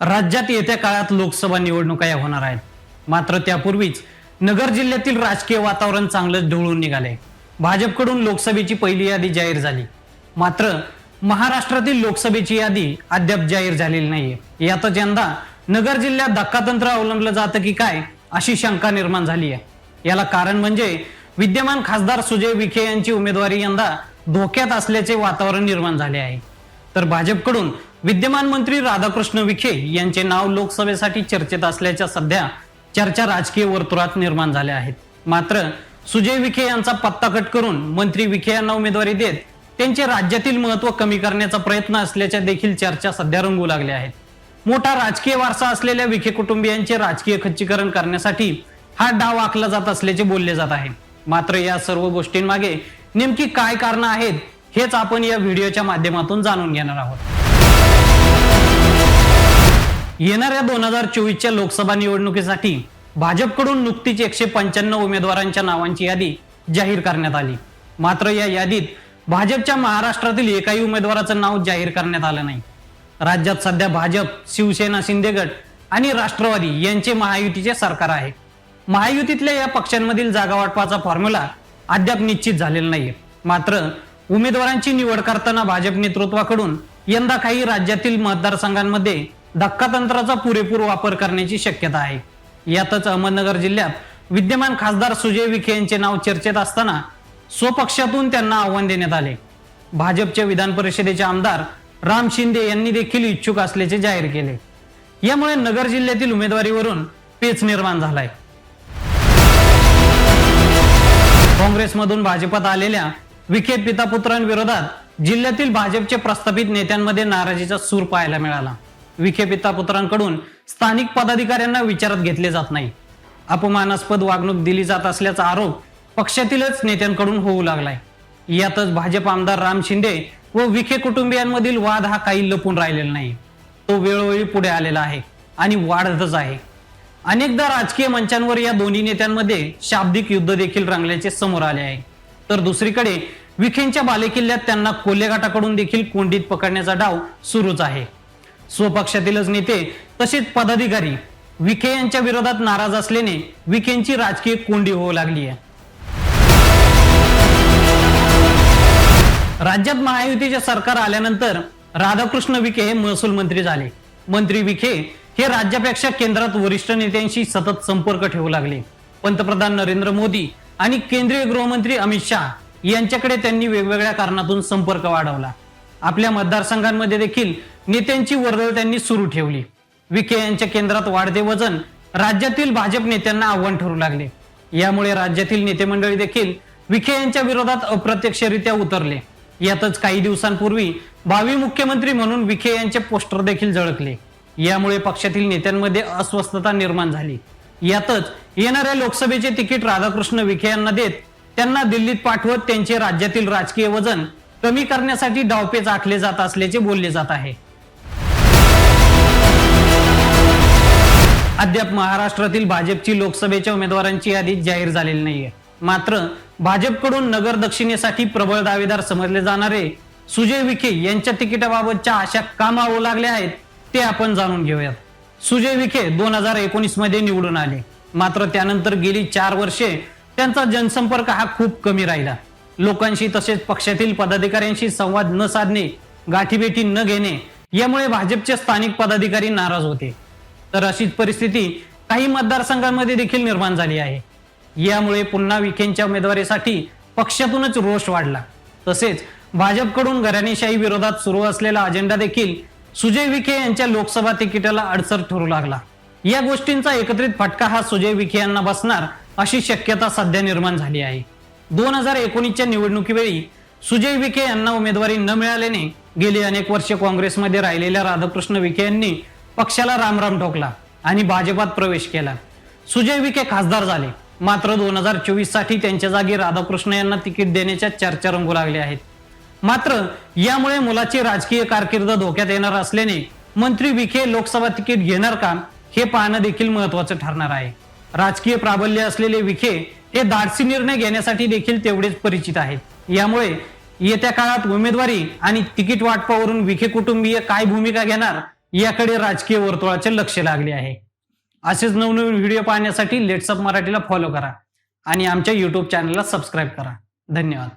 राज्यात येत्या काळात लोकसभा निवडणुका या होणार आहेत. मात्र त्यापूर्वीच नगर जिल्ह्यातील राजकीय वातावरण चांगलंच ढवळून निघाले भाजपकडून लोकसभेची पहिली यादी जाहीर झाली. मात्र महाराष्ट्रातील लोकसभेची यादी अद्याप जाहीर झालेली नाहीये. यातच यंदा नगर जिल्ह्यात धक्कातंत्र अवलंबलं जातं की काय अशी शंका निर्माण झाली आहे. याला कारण म्हणजे विद्यमान खासदार सुजय विखे यांची उमेदवारी यंदा धोक्यात असल्याचे वातावरण निर्माण झाले आहे. तर भाजपकडून विद्यमान मंत्री राधाकृष्ण विखे यांचे नाव लोकसभेसाठी चर्चेत असल्याच्या सध्या चर्चा राजकीय वर्तुळात निर्माण झाल्या आहेत. मात्र सुजय विखे यांचा पत्ता कट करून मंत्री विखे यांना उमेदवारी देत त्यांचे राज्यातील महत्त्व कमी करण्याचा प्रयत्न असल्याच्या देखील चर्चा सध्या रंगू लागल्या आहेत. मोठा राजकीय वारसा असलेल्या विखे कुटुंबियांचे राजकीय खच्चीकरण करण्यासाठी हा डाव आखला जात असल्याचे बोलले जात आहे. मात्र या सर्व गोष्टींमागे नेमकी काय कारणं आहेत हेच आपण या व्हिडिओच्या माध्यमातून जाणून घेणार आहोत. येणाऱ्या दोन हजार चोवीसच्या लोकसभा निवडणुकीसाठी भाजपकडून नुकतीच एकशे पंच्याण्णव उमेदवारांच्या नावांची यादी जाहीर करण्यात आली. मात्र या यादीत भाजपच्या महाराष्ट्रातील एकाही उमेदवाराचं नाव जाहीर करण्यात आलं नाही. राज्यात सध्या भाजप शिवसेना शिंदेगड आणि राष्ट्रवादी यांचे महायुतीचे सरकार आहे. महायुतीतल्या या पक्षांमधील जागावाटपाचा फॉर्म्युला अद्याप निश्चित झालेला नाहीये. मात्र उमेदवारांची निवड करताना भाजप नेतृत्वाकडून यंदा काही राज्यातील मतदारसंघांमध्ये धक्कातंत्राचा पुरेपूर वापर करण्याची शक्यता आहे. यातच अहमदनगर जिल्ह्यात विद्यमान खासदार सुजय विखे यांचे नाव चर्चेत असताना स्वपक्षातून त्यांना आव्हान देण्यात आले. भाजपच्या विधान परिषदेचे आमदार राम शिंदे यांनी देखील इच्छुक असल्याचे जाहीर केले. यामुळे नगर जिल्ह्यातील उमेदवारीवरून पेच निर्माण झालाय. काँग्रेसमधून भाजपात आलेल्या विखे पितापुत्रांविरोधात जिल्ह्यातील भाजपचे प्रस्थापित नेत्यांमध्ये नाराजीचा सूर पाहायला मिळाला. विखे पितापुत्रांकडून स्थानिक पदाधिकाऱ्यांना विचारात घेतले जात नाही. अपमानास्पद वागणूक दिली जात असल्याचा आरोप पक्षातीलच नेत्यांकडून होऊ लागलाय. यातच भाजप आमदार राम शिंदे व विखे कुटुंबियांमधील वाद हा काही लपून राहिलेला नाही. तो वेळोवेळी पुढे आलेला आहे आणि वाढतच आहे. अनेकदा राजकीय मंचांवर या दोन्ही नेत्यांमध्ये शाब्दिक युद्ध देखील रंगल्याचे समोर आले आहे. तर दुसरीकडे विखेंच्या बालेकिल्ल्यात त्यांना कोल्हेघाटाकडून देखील कोंडीत पकडण्याचा डाव सुरूच आहे. स्वपक्षातीलच नेते तसेच पदाधिकारी. विखे यांच्या विरोधात नाराज असल्याने विखेंची राजकीय कोंडी होऊ लागली आहे. राज्यात महायुतीचे सरकार आल्यानंतर राधाकृष्ण विखे हे महसूल मंत्री झाले. मंत्री विखे हे राज्यापेक्षा केंद्रात वरिष्ठ नेत्यांशी सतत संपर्क ठेवू लागले. पंतप्रधान नरेंद्र मोदी आणि केंद्रीय गृहमंत्री अमित शहा यांच्याकडे त्यांनी वेगवेगळ्या कारणातून संपर्क वाढवला. आपल्या मतदारसंघांमध्ये देखील नेत्यांची वर्दळ त्यांनी सुरू ठेवली. विखे यांच्या केंद्रात वाढते वजन राज्यातील भाजप नेत्यांना आव्हान ठरू लागले. यामुळे राज्यातील नेते मंडळी देखील विखे यांच्या विरोधात अप्रत्यक्षरित्या उतरले. यातच काही दिवसांपूर्वी भावी मुख्यमंत्री म्हणून विखे यांचे पोस्टर देखील झळकले. यामुळे पक्षातील नेत्यांमध्ये अस्वस्थता निर्माण झाली. यातच येणाऱ्या लोकसभेचे तिकीट राधाकृष्ण विखे यांना देत त्यांना दिल्लीत पाठवत त्यांचे राज्यातील राजकीय वजन कमी करण्यासाठी डावपेच आखले जात असल्याचे बोलले जात आहे. अद्याप महाराष्ट्रातील भाजपची लोकसभेच्या उमेदवारांची यादी जाहीर झालेली नाहीये. मात्र भाजपकडून नगर दक्षिणेसाठी प्रबळ दावेदार समजले जाणारे सुजय विखे यांच्या तिकिटाबाबतच्या आशा का मावू लागल्या आहेत ते आपण जाणून घेऊयात. सुजय विखे दोन हजार एकोणीसमध्ये निवडून आले. मात्र त्यानंतर गेली चार वर्षे त्यांचा जनसंपर्क हा खूप कमी राहिला. लोकांशी तसेच पक्षातील पदाधिकाऱ्यांशी संवाद न साधणे गाठीभेटी न घेणे यामुळे भाजपचे स्थानिक पदाधिकारी नाराज होते. तर अशीच परिस्थिती काही मतदारसंघांमध्ये देखील निर्माण झाली आहे. यामुळे पुन्हा विखेंच्या उमेदवारीसाठी पक्षातूनच रोष वाढला. तसेच भाजपकडून घराणेशाही विरोधात सुरू असलेला अजेंडा देखील सुजय विखे यांच्या लोकसभा तिकिटाला अडसर ठरू लागला. या गोष्टींचा एकत्रित फटका हा सुजय विखे यांना बसणार अशी शक्यता सध्या निर्माण झाली आहे. दोन हजार एकोणीसच्या निवडणुकीवेळी सुजय विखे यांना उमेदवारी न मिळाल्याने गेली अनेक वर्षे काँग्रेसमध्ये राहिलेल्या राधाकृष्ण विखे यांनी पक्षाला रामराम ठोकला आणि भाजपात प्रवेश केला. सुजय विखे खासदार झाले. मात्र दोन हजार चोवीससाठी त्यांच्या जागी राधाकृष्ण यांना तिकीट देण्याच्या चर्चा रंगू लागल्या आहेत. मात्र यामुळे मुलाची राजकीय कारकीर्द धोक्यात येणार असल्याने मंत्री विखे लोकसभा तिकीट घेणार का हे पाहणं देखील महत्वाचं ठरणार आहे. राजकीय प्राबल्य असलेले विखे हे धाडसी निर्णय घेण्यासाठी देखील तेवढेच परिचित आहेत. यामुळे येत्या काळात उमेदवारी आणि तिकीट वाटपावरून विखे कुटुंबीय काय भूमिका घेणार याकडे राजकीय वर्तुळाचे लक्ष लागले आहे. असेच नवनवीन व्हिडिओ पाहण्यासाठी लेट्सअप मराठीला फॉलो करा आणि आमच्या यूट्यूब चॅनलला सबस्क्राईब करा. धन्यवाद.